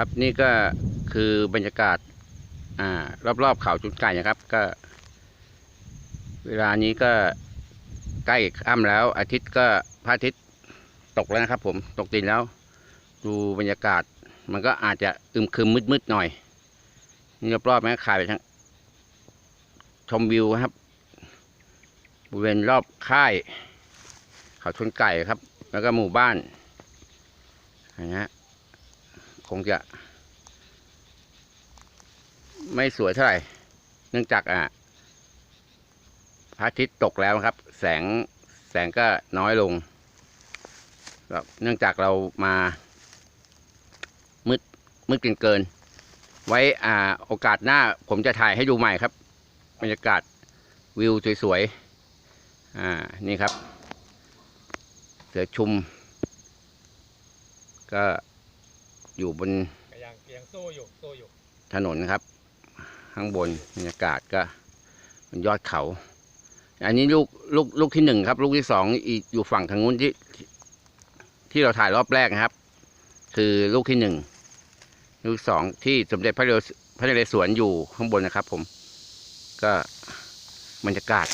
ครับนี่ก็คือบรรยากาศอ่ารอบๆเขาจุดไก่นะครับ ก็ เวลานี้ก็ใกล้ค่ำแล้ว อาทิตย์ก็พระอาทิตย์ตกแล้วนะครับ ผมตกดินแล้ว ดูบรรยากาศ มันก็อาจจะอึมครึมมืดๆหน่อยนี่รอบๆแม่ขายไปทั้งชมวิวครับบริเวณรอบค่าย เขาชนไก่ครับ แล้วก็หมู่บ้านนะฮะ คงจะ ไม่สวยเท่าไหร่ เนื่องจากอะพระอาทิตย์ตกแล้วครับ แสงแสงก็น้อยลงเนื่องจากเรามามืดมืดเกินเกิน ไว้อ่าโอกาสหน้าผมจะถ่ายให้ดูใหม่ครับ บรรยากาศวิวสวยๆ อ่า นี่ครับ เสือชุม ก็ อยู่บนยังยังสู้อยู่สู้อยู่ถนนครับ ข้างบนบรรยากาศก็บนยอดเขา อันนี้ลูกลูกลูกที่หนึ่งครับ ลูกที่สองอีกอยู่ฝั่งทางนู้นที่ ที่เราถ่ายรอบแรกนะครับ คือลูกที่หนึ่งลูกสองที่สมเด็จพระเรศพระนเรศวรอยู่ข้างบนนะครับ ผม ก็บรรยากาศ